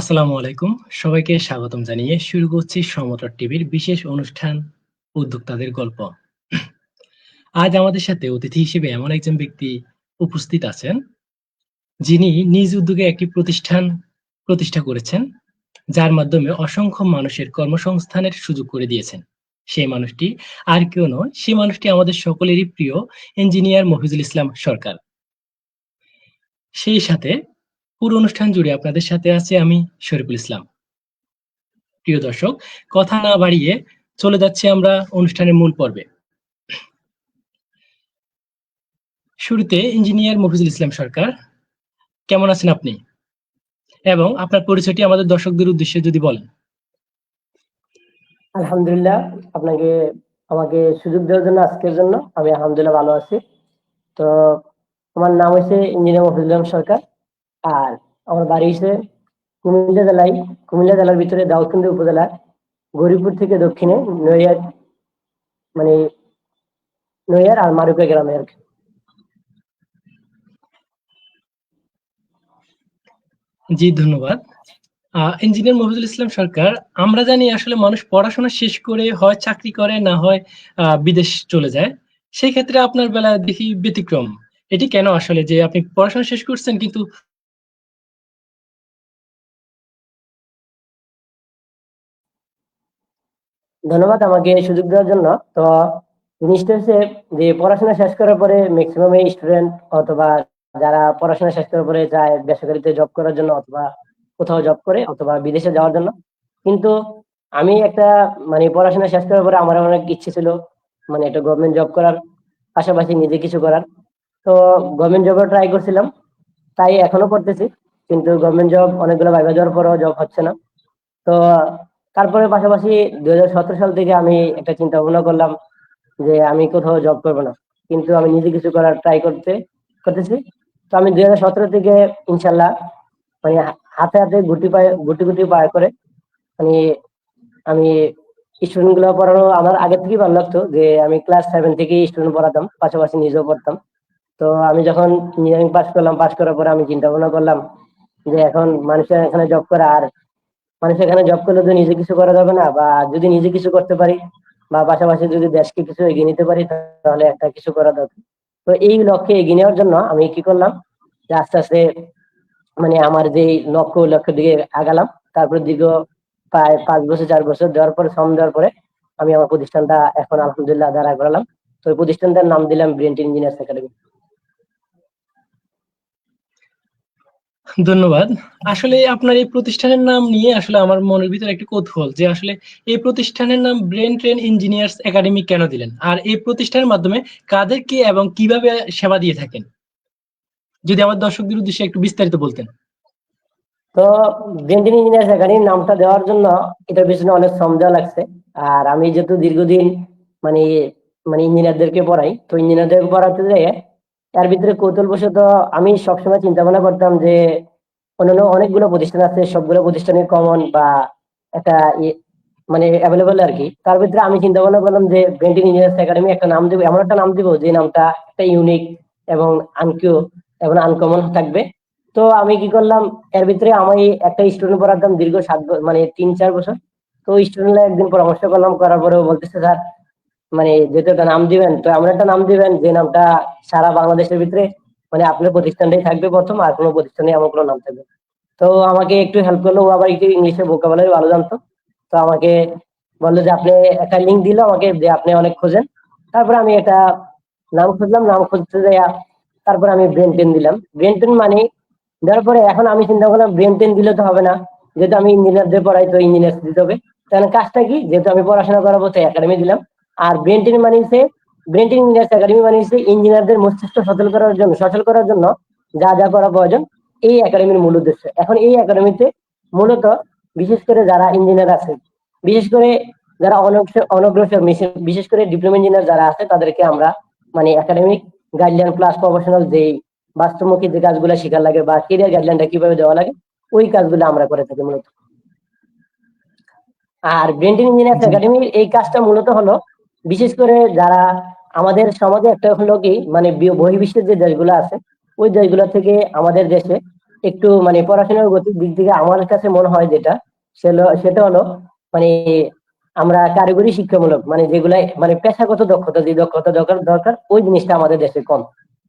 আসসালামু আলাইকুম। সবাইকে স্বাগতম জানিয়ে শুরু করছি সমতর টিভির বিশেষ অনুষ্ঠান উদ্যোক্তাদের গল্প। আজ আমাদের সাথে অতিথি হিসেবে এমন একজন ব্যক্তি উপস্থিত আছেন, যিনি নিজ উদ্যোগে একটি প্রতিষ্ঠান প্রতিষ্ঠা করেছেন, যার মাধ্যমে অসংখ্য মানুষের কর্মসংস্থানের সুযোগ করে দিয়েছেন। সেই মানুষটি আর কেউ নয়, সেই মানুষটি আমাদের সকলেরই প্রিয় ইঞ্জিনিয়ার মফিজুল ইসলাম সরকার। সেই সাথে পুরো অনুষ্ঠান জুড়ে আপনাদের সাথে আছে আমি শরীফুল ইসলাম। প্রিয় দর্শক, কথা না বাড়িয়ে চলে যাচ্ছি আমরা অনুষ্ঠানের মূল পর্বে। শুরুতে ইঞ্জিনিয়ার মফিজুল ইসলাম সরকার, কেমন আছেন আপনি? এবং আপনার পরিচয়টি আমাদের দর্শকদের উদ্দেশ্যে যদি বলেন। আলহামদুলিল্লাহ, আপনাকে, আমাকে সুযোগ দেওয়ার জন্য, আজকের জন্য আমি আলহামদুলিল্লাহ ভালো আছি। তো, আমার নাম হচ্ছে ইঞ্জিনিয়ার মফিজুল ইসলাম সরকার। আর আমার বাড়ি হচ্ছে কুমিল্লা জেলায়, কুমিল্লা জেলার ভিতরে দাউদকান্দি উপজেলা, গরিপুর থেকে দক্ষিণে নৈয়ার মানে নৈয়ার আর মারুকা গ্রামে আর কি। জি, ধন্যবাদ। ইঞ্জিনিয়ার মফিজুল ইসলাম সরকার, আমরা জানি আসলে মানুষ পড়াশোনা শেষ করে হয় চাকরি করে, না হয় বিদেশ চলে যায়। সেই ক্ষেত্রে আপনার বেলা দেখি ব্যতিক্রম। এটি কেন আসলে যে আপনি পড়াশোনা শেষ করছেন, কিন্তু ধন্যবাদ আমাকে সুযোগ দেওয়ার জন্য। তো জিনিসটা হচ্ছে যে পড়াশোনা শেষ করার পরে ম্যাক্সিমাম স্টুডেন্ট অথবা যারা পড়াশোনা শেষ করার পরে যায় বেসরকারিতে জব করার জন্য অথবা কোথাও জব করে অথবা বিদেশে যাওয়ার জন্য। কিন্তু আমি একটা মানে পড়াশোনা শেষ করার পরে আমার অনেক ইচ্ছে ছিল মানে একটা গভর্নমেন্ট জব করার, পাশাপাশি নিজে কিছু করার। তো গভর্নমেন্ট জবও ট্রাই করছিলাম, তাই এখনও করতেছি। কিন্তু গভর্নমেন্ট জব অনেকগুলো বাইবা যাওয়ার পরেও জব হচ্ছে না। তো তারপরে পাশাপাশি দুই হাজার সতেরো সাল থেকে আমি একটা চিন্তা ভাবনা করলাম যে আমি কোথাও জব করব না। কিন্তু আমি নিজে কিছু করার ট্রাই করতে, করতেছি। তো আমি দুই হাজার সতেরো থেকে ইনশাল্লাহ মানে হাতে হাতে গুটি পায়ে, গুটি গুটি পায়ে করে মানে আমি স্টুডেন্টগুলো পড়ানো আমার আগে থেকেই ভালো লাগতো যে আমি ক্লাস সেভেন থেকে স্টুডেন্ট পড়াতাম, পাশাপাশি নিজেও পড়তাম। তো আমি যখন ইঞ্জিনিয়ারিং পাস করলাম পাস করার পরে আমি চিন্তা ভাবনা করলাম যে এখন মানুষের এখানে জব করা আর মানুষ সেখানে জব করলে তো নিজে কিছু করা যাবে না, বা যদি নিজে কিছু করতে পারি, বা পাশাপাশি যদি দেশকে কিছু এগিয়ে নিতে পারি, তাহলে একটা কিছু করা দরকার। তো এই লক্ষ্যে এগিয়ে নেওয়ার জন্য আমি কি করলাম, যে আস্তে আস্তে মানে আমার যে লক্ষ্য, লক্ষ্যের দিকে আগালাম, তারপর দীর্ঘ প্রায় পাঁচ বছর, চার বছর দেওয়ার পরে, শ্রম দেওয়ার পরে আমি আমার প্রতিষ্ঠানটা এখন আলহামদুলিল্লাহ দাঁড়া করালাম। তো ওই প্রতিষ্ঠানটার নাম দিলাম ব্রিয়েন্ট ইঞ্জিনিয়ার্স একাডেমি ধন্যবাদ। আসলে আপনার এই প্রতিষ্ঠানের নাম নিয়ে আসলে আমার মনের ভিতরে একটা কৌতূহল যে আসলে এই প্রতিষ্ঠানের নাম ব্রেন ট্রেন ইঞ্জিনিয়ার্স একাডেমি কেন দিলেন? আর এই প্রতিষ্ঠানের মাধ্যমে কাদেরকে এবং কীভাবে সেবা দিয়ে থাকেন? যদি আমার দর্শকদের উদ্দেশ্যে একটু বিস্তারিত বলতেন। তো ব্রেন ট্রেন ইঞ্জিনিয়ার্স একাডেমি নামটা দেওয়ার জন্য এটার পিছনে অনেক দেওয়া লাগছে। আর আমি যেহেতু দীর্ঘদিন মানে মানে ইঞ্জিনিয়ারদেরকে পড়াই, তো ইঞ্জিনিয়ারদেরকে পড়াতে যাই তার ভিতরে কৌতূহলবশত আমি সবসময় চিন্তা ভাবনা করতাম যে অন্যান্য অনেকগুলো প্রতিষ্ঠান আছে, সবগুলো প্রতিষ্ঠানের কমন বা একটা মানে অ্যাভেলেবল আর কি। তার ভিতরে আমি চিন্তা ভাবনা করলাম যে ব্রেন্টিং ইঞ্জিনিয়ার্স একাডেমি একটা নাম দেবো, এমন একটা নাম দিব যে নামটা একটা ইউনিক এবং আনকিউ এবং আনকমন থাকবে। তো আমি কি করলাম, এর ভিতরে আমি একটা স্টুডেন্ট পড়াতাম দীর্ঘ সাত মানে তিন চার বছর। তো স্টুডেন্টরা একদিন পরামর্শ করলাম, করার পরে বলতেছে, স্যার মানে যেহেতু একটা নাম দিবেন, তো এমন একটা নাম দিবেন যে নামটা সারা বাংলাদেশের ভিতরে মানে আপনার প্রতিষ্ঠানটাই থাকবে প্রথম আর কোনো প্রতিষ্ঠানে এমন কোনো নাম থাকবে তো আমাকে একটু হেল্প করল, ও আবার একটু ইংলিশে ভোকাবুলারি ভালো জানতো। তো আমাকে বলল যে, আপনি একটা লিঙ্ক দিল আমাকে যে আপনি অনেক খোঁজেন। তারপরে আমি একটা নাম খুঁজলাম, নাম খুঁজতে যাই তারপরে আমি ব্রেন টেন দিলাম। ব্রেন টেন মানে দেওয়ার পরে এখন আমি চিন্তা করলাম ব্রেন টেন দিলে তো হবে না। যেহেতু আমি ইঞ্জিনিয়ারদের পড়াই, তো ইঞ্জিনিয়ার দিতে হবে। তাহলে কাজটা কি? যেহেতু আমি পড়াশোনা করাবো তো একাডেমি দিলাম। আর ব্রেন টেন মানিয়েছে ব্রেন টেন ইঞ্জিনিয়ার্স একাডেমি মানিয়েছে ইঞ্জিনিয়ারদের মস্তিষ্ক সচল করার জন্য সচল করার জন্য যা যা করা প্রয়োজন এই একাডেমির মূল উদ্দেশ্য। এখন এই একাডেমিতে মূলত বিশেষ করে যারা ইঞ্জিনিয়ার আছে বিশেষ করে যারা অনগ্রসর বিশেষ করে ডিপ্লোমা ইঞ্জিনিয়ার যারা আছে তাদেরকে আমরা মানে একাডেমিক গাইডলাইন প্লাস প্রফেশনাল যে বাস্তবমুখী যে কাজগুলো শেখার লাগে বা কেরিয়ার গাইডলাইনটা কীভাবে দেওয়া লাগে ওই কাজগুলো আমরা করে থাকি মূলত। আর ব্রেন্টিং ইঞ্জিনিয়ার্স একাডেমির এই কাজটা মূলত হলো বিশেষ করে যারা আমাদের সমাজে একটা হলো কি মানে বহির্বিশ্বের যে দেশগুলো আছে, ওই দেশগুলো থেকে আমাদের দেশে একটু মানে পড়াশোনার গতির দিক থেকে আমার কাছে মনে হয় যেটা সেটা হলো মানে আমরা কারিগরি শিক্ষামূলক মানে যেগুলা মানে পেশাগত দক্ষতা, যে দক্ষতা দরকার দরকার, ওই জিনিসটা আমাদের দেশে কম।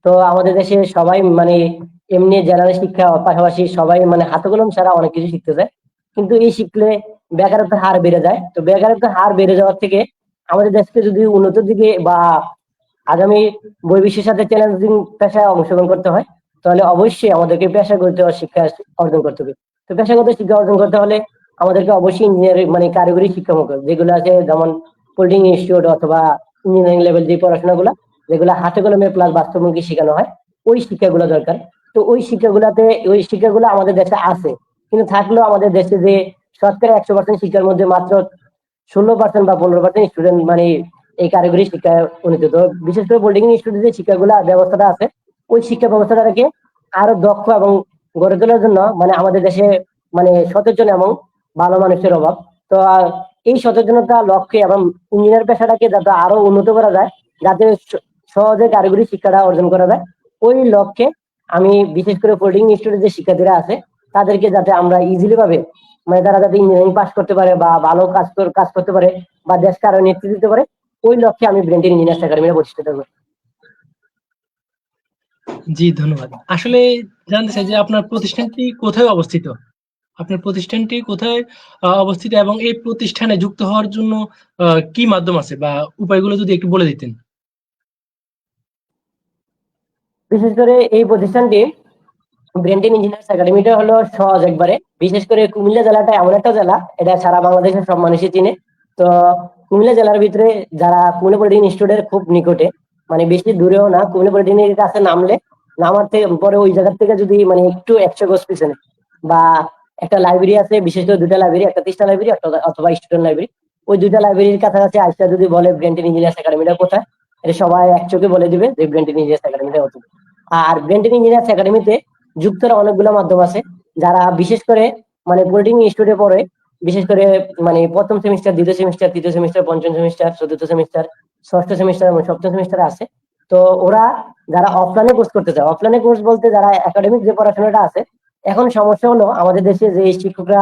তো আমাদের দেশে সবাই মানে এমনি জেনারেল শিক্ষা পাশাপাশি সবাই মানে হাতে কলম ছাড়া অনেক কিছু শিখতে যায় কিন্তু এই শিখলে বেকারত্বের হার বেড়ে যায়। তো বেকারত্বের হার বেড়ে যাওয়ার থেকে আমাদের দেশকে যদি উন্নতির দিকে বা আগামী বৈশ্বিক সাথে চ্যালেঞ্জিং পেশায় অংশগ্রহণ করতে হয়, তাহলে অবশ্যই আমাদেরকে পেশাগত শিক্ষা অর্জন করতে হবে। তো পেশাগত শিক্ষা অর্জন করতে হলে আমাদেরকে অবশ্যই ইঞ্জিনিয়ারিং মানে কারিগরি শিক্ষামুখ যেগুলো আছে যেমন পোল্ডিং ইনস্টিটিউট অথবা ইঞ্জিনিয়ারিং লেভেল যে পড়াশোনাগুলো, যেগুলো হাতে কলমে প্লাস বাস্তবমুখী শেখানো হয়, ওই শিক্ষাগুলো দরকার। তো ওই শিক্ষাগুলোতে, ওই শিক্ষাগুলো আমাদের দেশে আছে। কিন্তু থাকলেও আমাদের দেশে যে শতকরা একশো পার্সেন্ট শিক্ষার মধ্যে মাত্র ষোলো পার্সেন্ট বা পনেরো পার্সেন্ট স্টুডেন্ট মানে এই কারিগরি শিক্ষায় উন্নীত। তো বিশেষ করে পোল্ডিং ইনস্টিটিউটে যে শিক্ষাগুলো ব্যবস্থাটা আছে, ওই শিক্ষা ব্যবস্থাটাকে আরও দক্ষ এবং গড়ে তোলার জন্য মানে আমাদের দেশে মানে সচেতন এবং ভালো মানুষের অভাব। তো এই সচেতনতা, লক্ষ্যে এবং ইঞ্জিনিয়ার পেশাটাকে যাতে আরও উন্নত করা যায়, যাতে সহজে কারিগরি শিক্ষাটা অর্জন করা যায়, ওই লক্ষ্যে আমি বিশেষ করে পোল্ডিং ইনস্টিটিউটের যে শিক্ষার্থীরা আছে, তাদেরকে যাতে আমরা ইজিলি ভাবে মানে তারা যাতে ইঞ্জিনিয়ারিং পাস করতে পারে বা ভালো কাজ কাজ করতে পারে বা দেশকে আরও নেতৃত্ব দিতে পারে ওই লক্ষ্যে আমি ব্রেন্টেন ইঞ্জিনিয়ার্স একাডেমিটা প্রতিষ্ঠিত করব। জি ধন্যবাদ। আসলে জানতে চাই যে আপনার প্রতিষ্ঠানটি কোথায় অবস্থিত? আপনার প্রতিষ্ঠানটি কোথায় অবস্থিত এবং এই প্রতিষ্ঠানে যুক্ত হওয়ার জন্য কি মাধ্যম আছে বা উপায়গুলো যদি একটু বলে দিতেন। বিশেষ করে এই প্রতিষ্ঠানটি ব্রেন্টেন ইঞ্জিনিয়ার্স একাডেমিটা হলো সহজ একবারে। বিশেষ করে কুমিল্লা জেলাটা এমন একটা জেলা, এটা সারা বাংলাদেশের সব মানুষই চিনে। তো কুমিল্লা জেলার ভিতরে যারা কুমিল্লা পলিটেকনিক ইনস্টিটিউটের খুব নিকটে মানে বেশি দূরেও না, কুমিল্লা পলিটেকনিকের কাছে নামলে, নামার থেকে পরে ওই জায়গার থেকে যদি মানে একটু একশো গোস পিছনে, বা একটা লাইব্রেরি আছে, বিশেষ করে দুটা লাইব্রেরি একটা তিস্তা লাইব্রেরি অথবা স্টুডেন্ট লাইব্রেরি ওই দুটা লাইব্রেরির কাছাকাছি আইসা যদি বলে ব্রেন্টেন ইঞ্জিনিয়ার্স একাডেমিটা কোথায়, এটা সবাই এক চোখে বলে দিবে যে ব্রেন্টেন ইঞ্জিনিয়ার্স একাডেমিটা হতো আর ব্রেন্টেন ইঞ্জিনিয়ার্স একাডেমিতে যুক্ত হওয়ার অনেকগুলো মাধ্যম আছে যারা বিশেষ করে মানে পলিটেকনিক ইনস্টিটিউটে পড়ে, বিশেষ করে মানে প্রথম সেমিস্টার দ্বিতীয় সেমিস্টার তৃতীয় সেমিস্টার পঞ্চম সেমিস্টার চতুর্থ সেমিস্টার ষষ্ঠ সেমিস্টার এবং সপ্তম সেমিস্টার আছে। তো ওরা যারা অফলাইনে কোর্স করতে চায় অফলাইনে কোর্স বলতে যারা একাডেমিক যে পড়াশোনাটা আছে, এখন সমস্যা হলো আমাদের দেশে যে শিক্ষকরা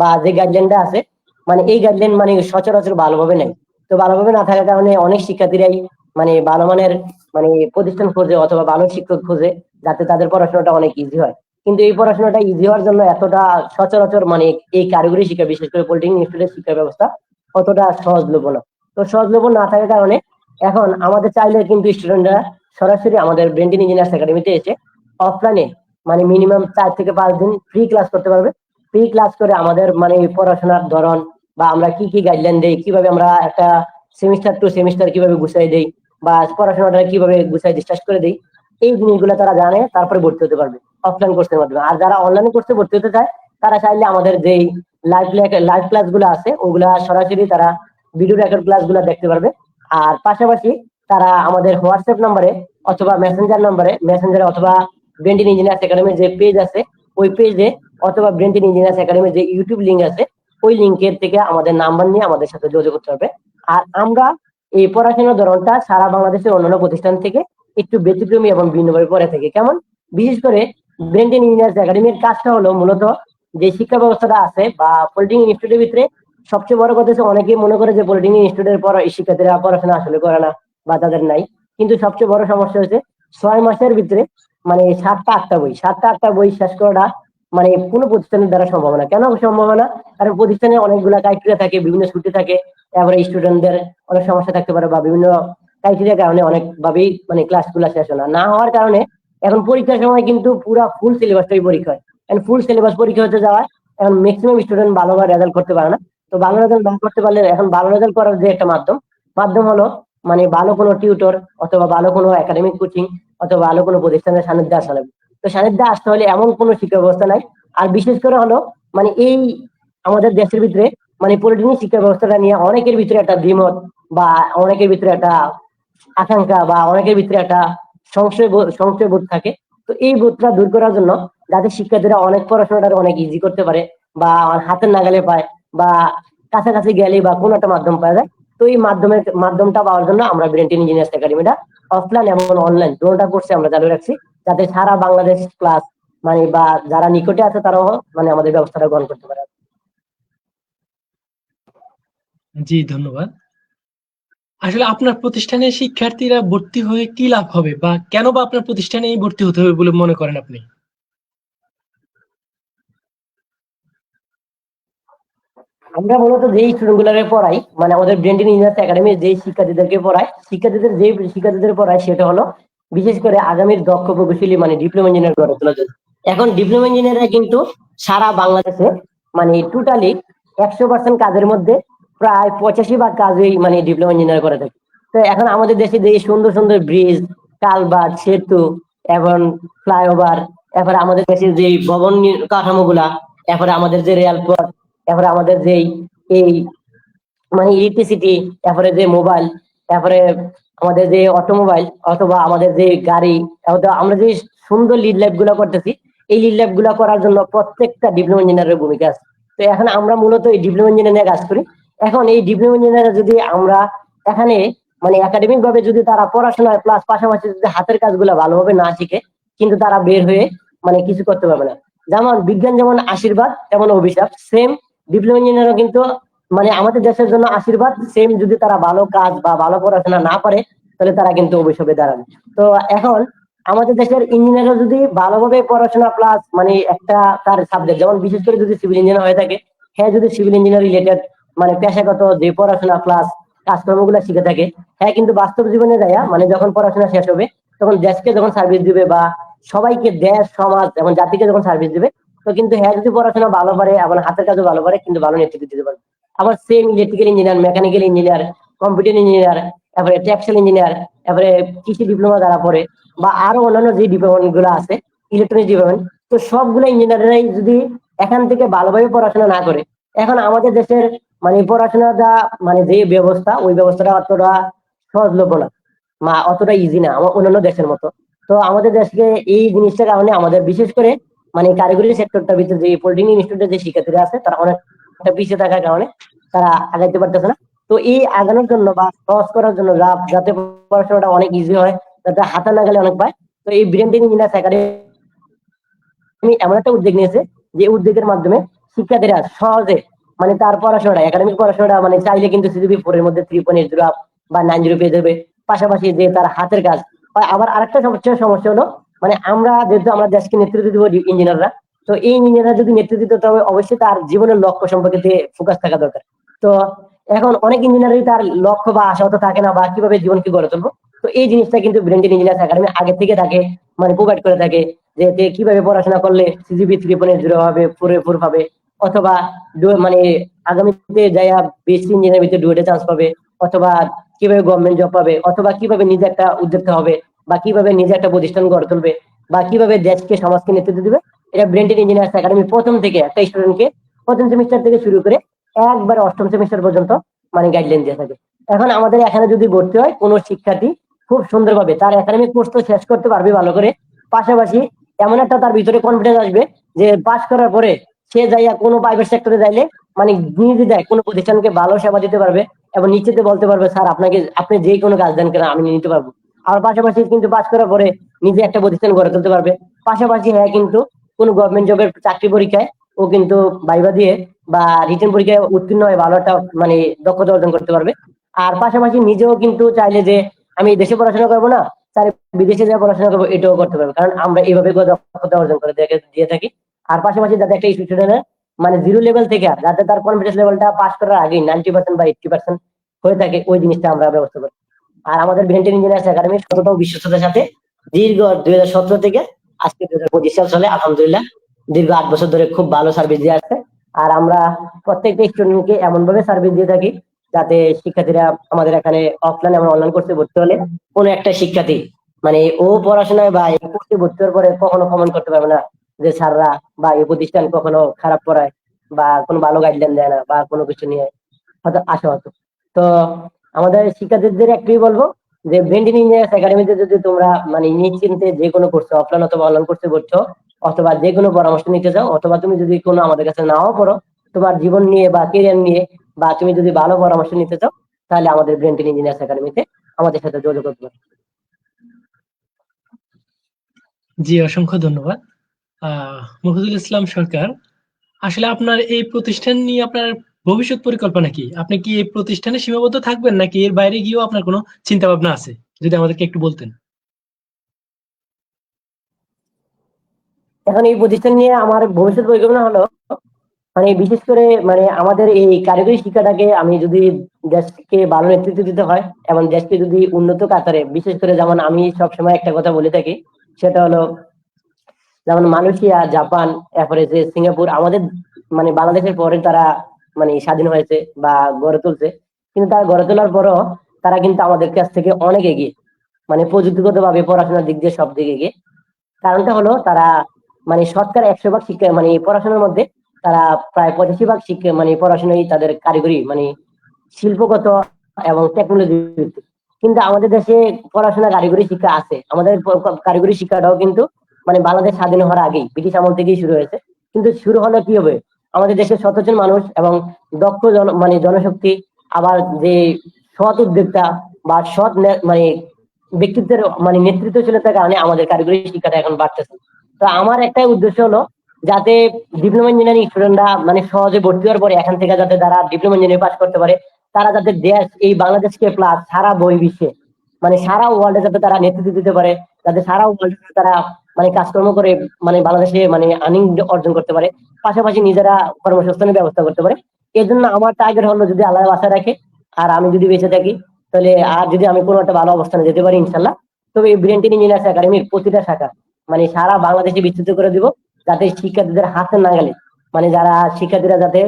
বা যে গাইডলাইনটা আছে মানে এই গাইডলাইন মানে সচরাচর ভালোভাবে নেই। তো ভালোভাবে না থাকার কারণে অনেক শিক্ষার্থীরাই মানে ভালো মানের মানে প্রতিষ্ঠান খোঁজে অথবা ভালো শিক্ষক খোঁজে যাতে তাদের পড়াশোনাটা অনেক ইজি হয়। কিন্তু এই পড়াশোনাটা ইজি হওয়ার জন্য এতটা সচরাচর মানে এই কারিগরি শিক্ষা, বিশেষ করে পলিটেকনিক ইনস্টিটিউটের শিক্ষা ব্যবস্থা অতটা সহজলভ্য না। তো সহজলভ্য না থাকার কারণে এখন আমাদের চাইলে কিন্তু স্টুডেন্টরা সরাসরি আমাদের ব্রেন্টিন ইঞ্জিনিয়ার্স একাডেমিতে এসে অফলাইনে মানে মিনিমাম চার থেকে পাঁচ দিন ফ্রি ক্লাস করতে পারবে। ফ্রি ক্লাস করে আমাদের মানে পড়াশোনার ধরন বা আমরা কি কি গাইডলাইন দেই, কীভাবে আমরা একটা সেমিস্টার টু সেমিস্টার কীভাবে গুছাই দেই বা পড়াশোনাটা কীভাবে গুছাই ডিসকাস করে দেই এই জিনিসগুলো তারা জানে, তারপরে ভর্তি হতে পারবে অফলাইন কোর্সের মাধ্যমে। আর যারা অনলাইন কোর্সে ভর্তি হতে চায়, তারা চাইলে আমাদের যেই লাইভ লাইভ ক্লাসগুলো আছে, ওগুলা সরাসরি তারা ভিডিও রেকর্ড ক্লাসগুলা দেখতে পারবে। আর পাশাপাশি তারা আমাদের হোয়াটসঅ্যাপ নাম্বারে অথবা মেসেঞ্জার নাম্বারে মেসেঞ্জারে অথবা ব্রেন্টিন ইঞ্জিনিয়ার্স একাডেমির যে পেজ আছে, ওই পেজে অথবা ব্রেন্টিন ইঞ্জিনিয়ার্স একাডেমির যে ইউটিউব লিঙ্ক আছে, ওই লিঙ্কের থেকে আমাদের নাম্বার নিয়ে আমাদের সাথে যোগাযোগ করতে হবে। আর আমরা এই পড়াশোনার ধরনটা সারা বাংলাদেশের অন্যান্য প্রতিষ্ঠান থেকে একটু ব্যতিক্রমী এবং ভিন্নভাবে পড়ে থাকে। কেমন? বিশেষ করে ব্রেন্টেন ইঞ্জিনিয়ার্স একাডেমির কাজটা হলো মূলত যে শিক্ষা ব্যবস্থাটা আছে বা পলিটেকনিক ইনস্টিটিউটের ভিতরে সবচেয়ে বড় কথা হচ্ছে অনেকেই মনে করে যে পলিটেকনিক ইনস্টিটিউটের পর শিক্ষার্থীরা পড়াশোনা আসলে করে না বা তাদের নাই। কিন্তু সবচেয়ে বড় সমস্যা হচ্ছে ছয় মাসের ভিতরে মানে সাতটা, আটটা বই, সাতটা, আটটা বই শেষ করাটা মানে কোনো প্রতিষ্ঠানের দ্বারা সম্ভব না। কেন সম্ভব না? কারণ প্রতিষ্ঠানে অনেকগুলা ক্রাইটেরিয়া থাকে, বিভিন্ন ছুটি থাকে, তারপরে স্টুডেন্টদের অনেক সমস্যা থাকতে পারে বা বিভিন্ন ক্রাইটেরিয়ার কারণে অনেক ভাবেই মানে ক্লাসগুলো শেষ না না হওয়ার কারণে এখন পরীক্ষার সময় কিন্তু পুরো ফুল সিলেবাসটাই পরীক্ষা হয়। এখন ফুল সিলেবাস পরীক্ষা হতে যাওয়ায় এখন ম্যাক্সিমাম স্টুডেন্ট ভালোভাবে রেজাল্ট করতে পারে না। তো ভালো রেজাল্ট না করতে পারলে এখন ভালো রেজাল্ট করার যে একটা মাধ্যম মাধ্যম হলো মানে ভালো কোনো টিউটর অথবা ভালো কোনো একাডেমিক কোচিং অথবা ভালো কোনো প্রতিষ্ঠানের সান্নিধ্যে আসা লাগবে। তো সান্নিধ্যে আসতে হলে এমন কোনো শিক্ষা ব্যবস্থা নাই। আর বিশেষ করে হলো মানে এই আমাদের দেশের ভিতরে মানে পলিটেকনিক শিক্ষা ব্যবস্থাটা নিয়ে অনেকের ভিতরে একটা দ্বিমত বা অনেকের ভিতরে একটা আকাঙ্ক্ষা বা অনেকের ভিতরে একটা সংশয় সংশয় বোধ থাকে। তো এই বোধটা দূর করার জন্য যাতে শিক্ষার্থীরা অনেক পড়াশোনাটা অনেক ইজি করতে পারে বা হাতের নাগালে পায় বা কাছাকাছি গেলে বা কোনো একটা মাধ্যম পাওয়া যায়, তো এই মাধ্যমের মাধ্যমটা পাওয়ার জন্য আমরা ব্রেন্টিন ইঞ্জিনিয়ার্স একাডেমিটা অফলাইন এবং অনলাইন দুটোটা কোর্সে আমরা চালু রাখছি, যাতে সারা বাংলাদেশ ক্লাস মানে বা যারা নিকটে আছে তারাও মানে আমাদের ব্যবস্থাটা গ্রহণ করতে পারে। জি, ধন্যবাদ। আসলে আপনার প্রতিষ্ঠানে শিক্ষার্থীরা ভর্তি হয়ে কি লাভ হবে? বা কেন বা আপনার প্রতিষ্ঠানেই ভর্তি হতে হবে বলে মনে করেন আপনি? আমরা মূলত যেই স্টুডেন্টগুলোকে পড়াই মানে আমাদের ব্রেন্ডিং ইঞ্জিনিয়ার্স একাডেমি যেই শিক্ষার্থীদেরকে পড়াই, শিক্ষার্থীদের যে শিক্ষার্থীদের পড়াই সেটা হলো বিশেষ করে আগামীর দক্ষ প্রকৌশলী মানে ডিপ্লোমা ইঞ্জিনিয়ার গড়ে তোলার জন্য। এখন ডিপ্লোমা ইঞ্জিনিয়াররা কিন্তু সারা বাংলাদেশে মানে টোটালি একশো পার্সেন্ট কাজের মধ্যে প্রায় পঁচাশি ভাগ কাজই মানে ডিপ্লোমা ইঞ্জিনিয়ার করে থাকে। তো এখন আমাদের দেশে যে সুন্দর সুন্দর ব্রিজ কালভার্ট সেতু, এবং ফ্লাইওভার এরপরে আমাদের দেশের যে ভবন কাঠামো গুলা এরপরে আমাদের যে রেলপথ এরপরে আমাদের যে এই মানে ইলেকট্রিসিটি তারপরে যে মোবাইল তারপরে আমাদের যে অটোমোবাইল অথবা আমাদের যে গাড়ি আমরা যে সুন্দর লিড লাইফগুলা করতেছি, এই লিড লাইফগুলা করার জন্য প্রত্যেকটা ডিপ্লোমা ইঞ্জিনিয়ারের ভূমিকা আছে। তো এখন আমরা মূলত এই ডিপ্লোমা ইঞ্জিনিয়ার নিয়ে কাজ করি। এখন এই ডিপ্লোমা ইঞ্জিনিয়ার যদি আমরা এখানে মানে একাডেমিক ভাবে যদি তারা পড়াশোনা প্লাস পাশাপাশি যদি হাতের কাজগুলো ভালোভাবে না শিখে, কিন্তু তারা বের হয়ে মানে কিছু করতে পারবে না। যেমন বিজ্ঞান যেমন আশীর্বাদ, তেমন অভিশাপ। সেম ডিপ্লোমা ইঞ্জিনিয়ারও কিন্তু মানে আমাদের দেশের জন্য আশীর্বাদ। সেম যদি তারা ভালো কাজ বা ভালো পড়াশোনা না করে, তাহলে তারা কিন্তু অভিশাপে দাঁড়াবে। তো এখন আমাদের দেশের ইঞ্জিনিয়াররা যদি ভালোভাবে পড়াশোনা প্লাস মানে একটা তার সাবজেক্ট যেমন বিশেষ করে যদি সিভিল ইঞ্জিনিয়ার হয়ে থাকে হ্যাঁ যদি সিভিল ইঞ্জিনিয়ার রিলেটেড মানে পেশাগত যে পড়াশোনা প্লাস কাজকর্মগুলো শিখে থাকে হ্যাঁ কিন্তু বাস্তব জীবনে যায় মানে যখন পড়াশোনা শেষ হবে, তখন দেশকে যখন সার্ভিস দিবে বা সবাইকে দেশ, সমাজ এবং জাতিকে যখন সার্ভিস দিবে, তো কিন্তু হ্যাঁ যদি পড়াশোনা ভালো পারে, এবং হাতের কাজও ভালো পারে, কিন্তু ভালো নেতৃত্ব দিতে পারবে। আবার same electrical engineer mechanical engineer computer engineer তারপরে টেক্সটাইল ইঞ্জিনিয়ার তারপরে কৃষি ডিপ্লোমা দ্বারা পড়ে, বা আরও অন্যান্য যে ডিপার্টমেন্টগুলো আছে ইলেকট্রনিক ডিপার্টমেন্ট তো সবগুলো ইঞ্জিনিয়াররাই যদি এখান থেকে ভালোভাবে পড়াশোনা না করে, এখন আমাদের দেশের মানে পড়াশোনাটা মানে যে ব্যবস্থা, ওই ব্যবস্থাটা অতটা সহজলভ্য না। মা, অতটা ইজি না আমার অন্যান্য দেশের মতো। তো আমাদের দেশকে এই জিনিসটার কারণে আমাদের বিশেষ করে মানে কারিগরি সেক্টরটার ভিতরে যে পলিটেকনিক ইনস্টিটিউটের যে শিক্ষার্থীরা আছে, তারা অনেকটা পিছিয়ে থাকার কারণে তারা আগাইতে পারতেছে না। তো এই আগানোর জন্য বা সহজ করার জন্য যাতে পড়াশোনাটা অনেক ইজি হয়, যাতে হাতে না গেলে অনেক পায়, তো এই ব্রেন্ডিং ইঞ্জিনিয়ার্স একাডেমি এমন একটা উদ্যোগ নিয়েছে, যে উদ্যোগের মাধ্যমে শিক্ষার্থীরা সহজে মানে তার পড়াশোনাটা একাডেমিক পড়াশোনাটা মানে চাইলে কিন্তু সিজিপি ফোর এর মধ্যে থ্রি পয়েন্ট জিরো বা নাইন জিরো পেয়ে যাবে। পাশাপাশি যে তার হাতের কাজ আবার আরেকটা সবচেয়ে সমস্যা হলো মানে আমরা যেহেতু আমরা দেশকে নেতৃত্ব দিব ইঞ্জিনিয়াররা তো এই ইঞ্জিনিয়াররা যদি নেতৃত্ব দিতে হবে অবশ্যই তার জীবনের লক্ষ্য সম্পর্কে ফোকাস থাকা দরকার। তো এখন অনেক ইঞ্জিনিয়ারই তার লক্ষ্য বা আশা হতে থাকে না বা কীভাবে জীবনকে গড়ে তুলবো। তো এই জিনিসটা কিন্তু ব্রেন্ডিং ইঞ্জিনিয়ার একাডেমি আগে থেকে থাকে মানে প্রোভাইড করে থাকে যে কীভাবে পড়াশোনা করলে সিজিপি থ্রি পয়েন্ট জিরো হবে ফোর ফোর পাবে অথবা মানে আগামীতে যাইয়া বেসিক ইঞ্জিনিয়ার ভিতরে ডুয়েটে চান্স পাবে, অথবা কীভাবে গভর্নমেন্ট জব পাবে, অথবা কীভাবে নিজে একটা উদ্যোক্তা হবে, বা কীভাবে নিজে একটা প্রতিষ্ঠান গড়ে তুলবে, বা কীভাবে দেশকে, সমাজকে নেতৃত্ব দিবে, এটা ব্রেন্টেন ইঞ্জিনিয়ার্স একাডেমি প্রথম থেকে একটা স্টুডেন্টকে প্রথম সেমিস্টার থেকে শুরু করে একবার অষ্টম সেমিস্টার পর্যন্ত মানে গাইডলাইন দিয়ে থাকে। এখন আমাদের এখানে যদি ভর্তি হয়, কোনো শিক্ষার্থী খুব সুন্দরভাবে তার একাডেমিক কোর্স তো শেষ করতে পারবে ভালো করে। পাশাপাশি এমন একটা তার ভিতরে কনফিডেন্স আসবে যে পাস করার পরে সে যাইয়া কোনো প্রাইভেট সেক্টরে যাইলে মানে নিজে দেয় কোনো প্রতিষ্ঠানকে ভালো সেবা দিতে পারবে এবং নিশ্চিত বলতে পারবে, স্যার, আপনাকে, আপনি যে কোনো কাজ দেন কেন, আমি নিতে পারব। আর পাশাপাশি কিন্তু পাস করার পরে নিজে একটা প্রতিষ্ঠান গড়ে তুলতে পারবে। পাশাপাশি হ্যাঁ কিন্তু কোন গভর্নমেন্ট জবের চাকরি পরীক্ষায় ও কিন্তু ভাইবা দিয়ে বা রিটেন পরীক্ষায় উত্তীর্ণ হয়ে ভালো একটা মানে দক্ষতা অর্জন করতে পারবে। আর পাশাপাশি নিজেও কিন্তু চাইলে যে, আমি দেশে পড়াশোনা করব না তার বিদেশে যা পড়াশোনা করব, এটাও করতে পারবে। কারণ আমরা এইভাবে দক্ষতা অর্জন করে দিয়ে থাকি। আর পাশাপাশি যাতে একটা স্টুডেন্টের মানে জিরো লেভেল থেকে যাতে তার কনফিডেন্স লেভেলটা পাস করার আগেই নাইনটি পার্সেন্ট বা এইটটি পার্সেন্ট হয়ে থাকে, ওই জিনিসটা আমরা ব্যবস্থা করি। আর আমাদের ব্রেন্টেন ইঞ্জিনিয়ার্স একাডেমি সততা ও বিশ্বস্ততার সাথে দীর্ঘ দুই হাজার সতেরো থেকে আজকে দুই হাজার পঁচিশ সাল চলে, আলহামদুলিল্লাহ। দীর্ঘ আট বছর ধরে খুব ভালো সার্ভিস দিয়ে আসছে। আর আমরা প্রত্যেকটা স্টুডেন্টকে এমন ভাবে সার্ভিস দিয়ে থাকি যাতে শিক্ষার্থীরা আমাদের এখানে অফলাইন এবং অনলাইন কোর্সে ভর্তি হলে কোনো একটা শিক্ষার্থী মানে ও পড়াশোনায় বা এই কোর্সে ভর্তি হওয়ার পরে কখনো কমেন্ট করতে পারবে না। যে স্যাররা বা এই প্রতিষ্ঠান কখনো খারাপ পড়ায় বা কোনো ভালো গাইডলাইন দেয় না বা কোনো কিছু নিয়ে হয়তো আশা হতো তো আমাদের শিক্ষার্থীদের একটাই বলব যে ব্রেন্ডিং ইঞ্জিনিয়ার্স একাডেমিতে যদি তোমরা মানে নিশ্চিন্তে যে কোনো কোর্সে অফলাইন অথবা অনলাইন কোর্সে হও অথবা যে কোনো পরামর্শ নিতে চাও অথবা তুমি যদি কোনো আমাদের কাছে নাও পড়ো তোমার জীবন নিয়ে বা কেরিয়ার নিয়ে বা তুমি যদি ভালো পরামর্শ নিতে চাও তাহলে আমাদের ব্রেন্টিন ইঞ্জিনিয়ার্স একাডেমিতে আমাদের সাথে যোগাযোগ করতে পারো। জি, অসংখ্য ধন্যবাদ। মফিজুল ইসলাম সরকার, আসলে আপনার এই প্রতিষ্ঠান নিয়ে আপনার ভবিষ্যৎ পরিকল্পনা কি? আপনি কি এই প্রতিষ্ঠানে সীমাবদ্ধ থাকবেন নাকি এর বাইরে গিয়েও আপনার কোনো চিন্তা ভাবনা আছে? যদি আমাদেরকে একটু বলতেন। এখন এই প্রতিষ্ঠান নিয়ে আমার ভবিষ্যৎ পরিকল্পনা হলো মানে বিশেষ করে মানে আমাদের এই কারিগরি শিক্ষাটাকে আমি যদি দেশকে ভালো নেতৃত্ব দিতে হয় এবং দেশকে যদি উন্নত কাতারে, বিশেষ করে যেমন আমি সবসময় একটা কথা বলে থাকি, সেটা হলো যেমন মালয়েশিয়া, জাপান, এরপরে যে সিঙ্গাপুর, আমাদের মানে বাংলাদেশের পরে তারা মানে স্বাধীন হয়েছে বা গড়ে তুলছে। কিন্তু তারা গড়ে তোলার পরও তারা কিন্তু আমাদের কাছ থেকে অনেক এগিয়ে মানে প্রযুক্তিগত ভাবে পড়াশোনার দিক দিয়ে সব দিকে এগিয়ে। কারণটা হলো তারা মানে শতকরা একশো ভাগ শিক্ষা মানে পড়াশোনার মধ্যে তারা প্রায় পঁচাশি ভাগ শিক্ষা মানে পড়াশোনায় তাদের কারিগরি মানে শিল্পগত এবং টেকনোলজি কিন্তু আমাদের দেশে পড়াশোনা কারিগরি শিক্ষা আছে। আমাদের কারিগরি শিক্ষাটাও কিন্তু মানে বাংলাদেশ স্বাধীন হওয়ার আগেই ব্রিটিশ আমল থেকেই শুরু হয়েছে। কিন্তু শুরু হলে কি হবে? আমাদের দেশের সচেতন মানুষ এবং দক্ষ জন মানে জনশক্তি, আবার যে সৎ উদ্যোক্তা বা সৎ মানে ব্যক্তিত্বের মানে নেতৃত্বশীলতার কারণে আমাদের কারিগরি শিক্ষাটা এখন বাড়তেছে। তো আমার একটাই উদ্দেশ্য হলো যাতে ডিপ্লোমা ইঞ্জিনিয়ারিং স্টুডেন্টরা মানে সহজে ভর্তি হওয়ার পরে এখান থেকে যাতে তারা ডিপ্লোমা ইঞ্জিনিয়ারিং পাস করতে পারে, তারা যাতে দেশ, এই বাংলাদেশকে প্লাস সারা বই বিশ্বে মানে সারা ওয়ার্ল্ডে যাতে তারা নেতৃত্ব দিতে পারে, যাতে সারা ওয়ার্ল্ডে তারা মানে কাজকর্ম করে মানে বাংলাদেশে মানে আর্নিং অর্জন করতে পারে, পাশাপাশি নিজেরা কর্মসংস্থানের ব্যবস্থা করতে পারে। এই জন্য আমার টার্গেট হলো যদি আল্লাহ বাসা রাখে আর আমি যদি বেঁচে থাকি, তাহলে আর যদি আমি কোনো একটা ভালো অবস্থানে যেতে পারি ইনশাল্লাহ, তবে এই ব্রেন্টিন ইঞ্জিনিয়ার্স একাডেমির প্রতিটা শাখা মানে সারা বাংলাদেশে বিস্তৃত করে দিব যাতে শিক্ষার্থীদের হাতে না গেলে মানে যারা শিক্ষার্থীরা যাতে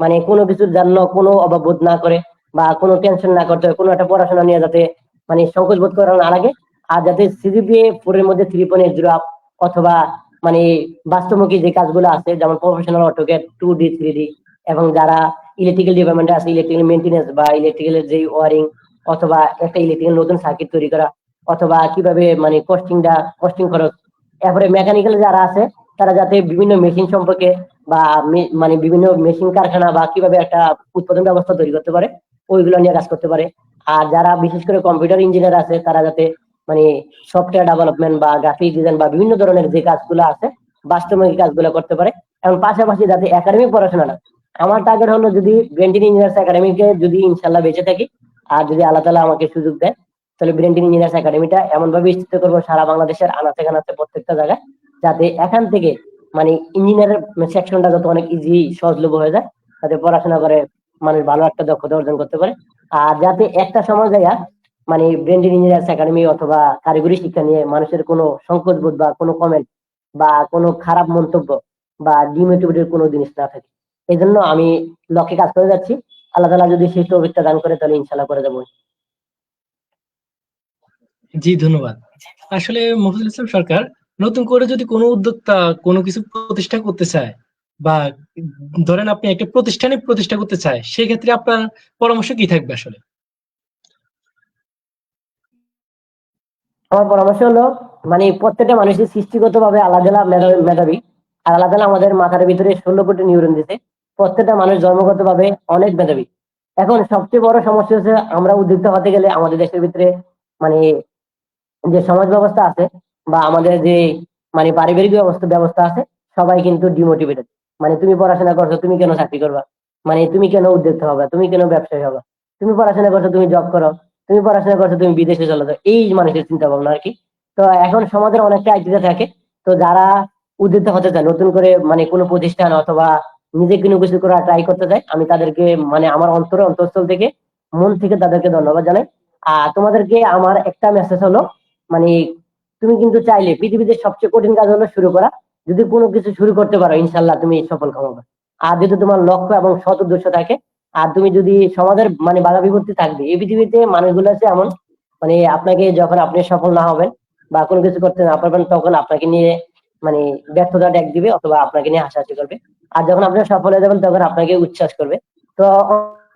মানে কোনো কিছুর জন্য কোনো অভাববোধ না করে বা কোনো টেনশন না করতে হয়, কোনো একটা পড়াশোনা নিয়ে যাতে মানে সংকোচ বোধ করা না লাগে, আর যাতে সিজিপিএ ফোরের মধ্যে থ্রি পয়েন্ট জিরো আপ অথবা মানে বাস্তবমুখী যে কাজগুলো আছে, যেমন professional AutoCAD two D three D এবং যারা ইলেকট্রিক্যাল ডিপার্টমেন্টে আছে ইলেকট্রিক্যাল মেনটেন্যান্স বা ইলেকট্রিক্যালের যে ওয়ারিং অথবা একটা ইলেকট্রিক্যাল নতুন সার্কিট তৈরি করা, অথবা কীভাবে মানে কস্টিংটা কস্টিং খরচ, এরপরে মেকানিক্যাল যারা আছে, তারা যাতে বিভিন্ন মেশিন সম্পর্কে বা মানে বিভিন্ন মেশিন কারখানা বা কীভাবে একটা উৎপাদন ব্যবস্থা তৈরি করতে পারে, ওইগুলো নিয়ে কাজ করতে পারে। আর যারা বিশেষ করে কম্পিউটার ইঞ্জিনিয়ার আছে, তারা যাতে মানে সফটওয়্যার ডেভেলপমেন্ট বা গ্রাফিক ডিজাইন বা বিভিন্ন ধরনের যে কাজগুলো আছে বাস্তবিক কাজগুলো করতে পারে। এবং পাশাপাশি যাতে একাডেমিক পড়াশোনা না, আমার টার্গেট হলো যদি ব্রেন্টিন ইঞ্জিনিয়ার্স একাডেমিকে যদি ইনশাল্লাহ বেঁচে থাকি, আর যদি আল্লাহ তালা আমাকে সুযোগ দেয়, তাহলে ব্রেন্টিন ইঞ্জিনিয়ার্স একাডেমিটা এমন ভাবে বিস্তৃত করব সারা বাংলাদেশের আনাচে কানাচে প্রত্যেকটা জায়গায়, যাতে এখান থেকে মানে ইঞ্জিনিয়ারের সেকশনটা যত অনেক ইজি সহজলভ্য হয়ে যায় তাতে পড়াশোনা করে মানুষ ভালো একটা দক্ষতা অর্জন করতে পারে। আর যাতে একটা সময় যায় মানে ব্রেন্ডিং ইঞ্জিনিয়ার্স একাডেমি অথবা কারিগরি শিক্ষা নিয়ে মানুষের কোনো সংকোচ বোধ বা কোনো কমেন্ট বা কোনো খারাপ মন্তব্য বা ডিমোটিভেটেড কোনো জিনিস না থাকে। এই জন্য আমি লক্ষ্যে কাজ করে যাচ্ছি। আল্লাহ তালা যদি সেই তৌফিকটা দান করে, তাহলে ইনশাল্লাহ করে দেবো। জি, ধন্যবাদ। আসলে মফিজুল ইসলাম সরকার, নতুন করে যদি কোনো উদ্যোক্তা কোনো কিছু প্রতিষ্ঠা করতে চায় বা ধরেন আপনি একটা প্রতিষ্ঠানে প্রতিষ্ঠা করতে চায়, সেক্ষেত্রে আপনার পরামর্শ কি থাকবে আসলে? আমার পরামর্শ হলো মানে প্রত্যেকটা মানুষের সৃষ্টিগত ভাবে আলাদা মেধা- মেধাবী। আর আলাদা আমাদের মাথার ভিতরে ষোলো কোটি নিউরন দিতে প্রত্যেকটা মানুষ জন্মগত ভাবে অনেক মেধাবী। এখন সবচেয়ে বড় সমস্যা হচ্ছে, আমরা উদ্যোক্তা হতে গেলে আমাদের দেশের ভিতরে মানে যে সমাজ ব্যবস্থা আছে বা আমাদের যে মানে পারিবারিক ব্যবস্থা ব্যবস্থা আছে, সবাই কিন্তু ডিমোটিভেটেড মানে তুমি পড়াশোনা করছ, তুমি কেন চাকরি করবা? মানে তুমি কেন উদ্যোক্তা হবে? তুমি কেন ব্যবসায়ী হবে? তুমি পড়াশোনা করছ, তুমি জব করো। তুমি পড়াশোনা করছ, তুমি বিদেশে চলে যাও এই মানুষের চিন্তা ভাবনা আর কি। তো এখন সমাজের অনেকটা আইডিয়া থাকে। তো যারা উদ্যোক্তা হতে চায়, নতুন করে মানে কোনো প্রতিষ্ঠান অথবা নিজে কোনো কিছু করা ট্রাই করতে চায়, আমি তাদেরকে মানে আমার অন্তরে, অন্তঃস্থল থেকে মন থেকে তাদেরকে ধন্যবাদ জানাই। আর তোমাদেরকে আমার একটা মেসেজ হলো মানে তুমি কিন্তু চাইলে পৃথিবীতে সবচেয়ে কঠিন কাজ হলো শুরু করা। যদি কোনো কিছু শুরু করতে পারো ইনশাল্লাহ তুমি সফল হবে আর যদি তোমার লক্ষ্য এবং সৎ উদ্দেশ্য থাকে আর তুমি যদি সমাজের মানে বাধা বিপত্তি থাকবে, এই পৃথিবীতে মানুষগুলো আছে এমন মানে আপনাকে যখন আপনি সফল না হবেন বা কোনো কিছু করতে না পারবেন, তখন আপনাকে নিয়ে মানে ব্যর্থতা ডেক দিবে অথবা আপনাকে নিয়ে হাসাহাসি করবে। আর যখন আপনি সফল হয়ে যাবেন, তখন আপনাকে উচ্ছ্বাস করবে। তো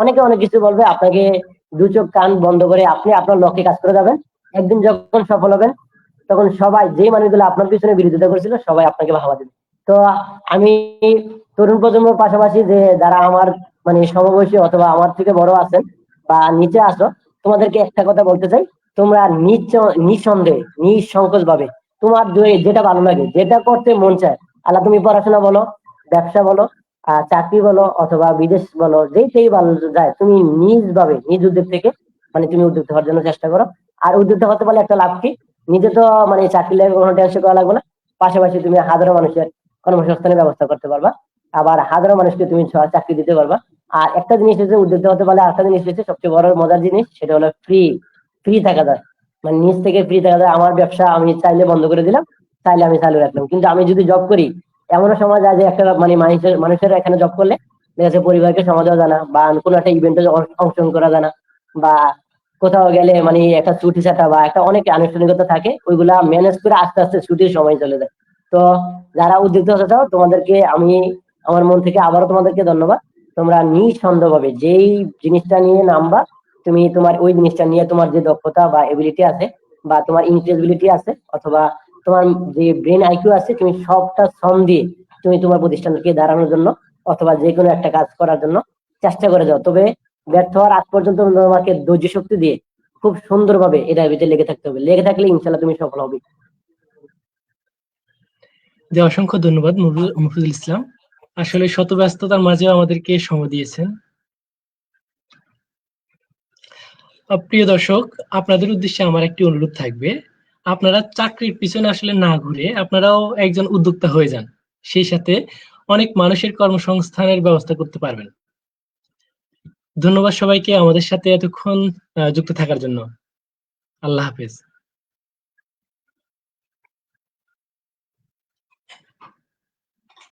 অনেকে অনেক কিছু বলবে, আপনাকে দু চোখ কান বন্ধ করে আপনি আপনার লক্ষ্যে কাজ করে যাবেন। একদিন যখন সফল হবেন, তখন সবাই যে মানুষগুলো আপনার পিছনে বিরোধিতা করেছিল, সবাই আপনাকে ভাবা দেবে। তো আমি তরুণ প্রজন্মের পাশাপাশি যে যারা আমার মানে সমবয়সী অথবা আমার থেকে বড় আছেন বা নিচে আসো তোমাদেরকে একটা কথা বলতে চাই। তোমরা নিঃসন্দেহে নিঃসংকোচ ভাবে তোমার যেটা ভালো লাগে, যেটা করতে মন চায়, আল্লাহ তুমি পড়াশোনা বলো, ব্যবসা বলো চাকরি বলো অথবা বিদেশ বলো যেটাই ভালো যায়, তুমি নিজ ভাবে নিজ উদ্যোগ থেকে মানে তুমি উদ্যোক্তা হওয়ার জন্য চেষ্টা করো। আর উদ্যোক্তা হতে পারলে একটা লাভ কি? নিজে তো মানে চাকরি লাগে কোনো টেনশন করা লাগবে না। পাশাপাশি তুমি হাজারো মানুষের কর্মসংস্থানের ব্যবস্থা করতে পারবা। আবার হাজারো মানুষকে তুমি চাকরি দিতে পারবা। আর একটা জিনিস হচ্ছে উদ্যোক্তা হতে পারলে আরেকটা জিনিস হচ্ছে সবচেয়ে বড় মজার জিনিস, সেটা হলো ফ্রি ফ্রি থাকা যায়। মানে নিজ থেকে ফ্রি থাকা যায়। আমার ব্যবসা আমি চাইলে বন্ধ করে দিলাম, চাইলে আমি চালু রাখলাম। কিন্তু আমি যদি জব করি, এমনও সময় যায় যে একটা মানে মানুষের মানুষের এখানে জব করলে দেখা যাচ্ছে পরিবারকে সময় দেওয়া যায় না বা কোনো একটা ইভেন্টে অংশগ্রহণ করা জানা, বা কোথাও গেলে মানে একটা ছুটি ছাটা, বা একটা অনেক আনুষ্ঠানিকতা থাকে, ওইগুলা ম্যানেজ করে আস্তে আস্তে ছুটির সময় চলে যায়। তো যারা উদ্যোক্তা হতে চাও, তোমাদেরকে আমি আমার মন থেকে আবারও তোমাদেরকে ধন্যবাদ। তোমরা নিঃসন্দেহভাবে যেই জিনিসটা নিয়ে নামবা, তুমি তোমার ওই জিনিসটা নিয়ে তোমার যে দক্ষতা বা এবিলিটি আছে বা তোমার ইন্টারেস্টবিলিটি আছে অথবা তোমার যে ব্রেন আইকিউ আছে, তুমি সবটা শ্রম দিয়ে তুমি তোমার প্রতিষ্ঠানকে দাঁড়ানোর জন্য অথবা যে কোনো একটা কাজ করার জন্য চেষ্টা করে যাও। তবে ব্যর্থ হওয়ার আগ পর্যন্ত তোমাকে ধৈর্য শক্তি দিয়ে খুব সুন্দরভাবে এটার ভিতরে লেগে থাকতে হবে। লেগে থাকলে ইনশাল্লাহ তুমি সফল হবে। যে অসংখ্য ধন্যবাদ মুফি- মুফিদুল ইসলাম। আসলে শত ব্যস্ততার মাঝেও আমাদেরকে সময় দিয়েছেন। প্রিয় দর্শক, আপনাদের উদ্দেশ্যে আমার একটি অনুরোধ থাকবে। আপনারা চাকরির পিছনে আসলে না ঘুরে আপনারাও একজন উদ্যোক্তা হয়ে যান। সেই সাথে অনেক মানুষের কর্মসংস্থানের ব্যবস্থা করতে পারবেন। ধন্যবাদ সবাইকে আমাদের সাথে এতক্ষণ যুক্ত থাকার জন্য। আল্লাহ হাফেজ।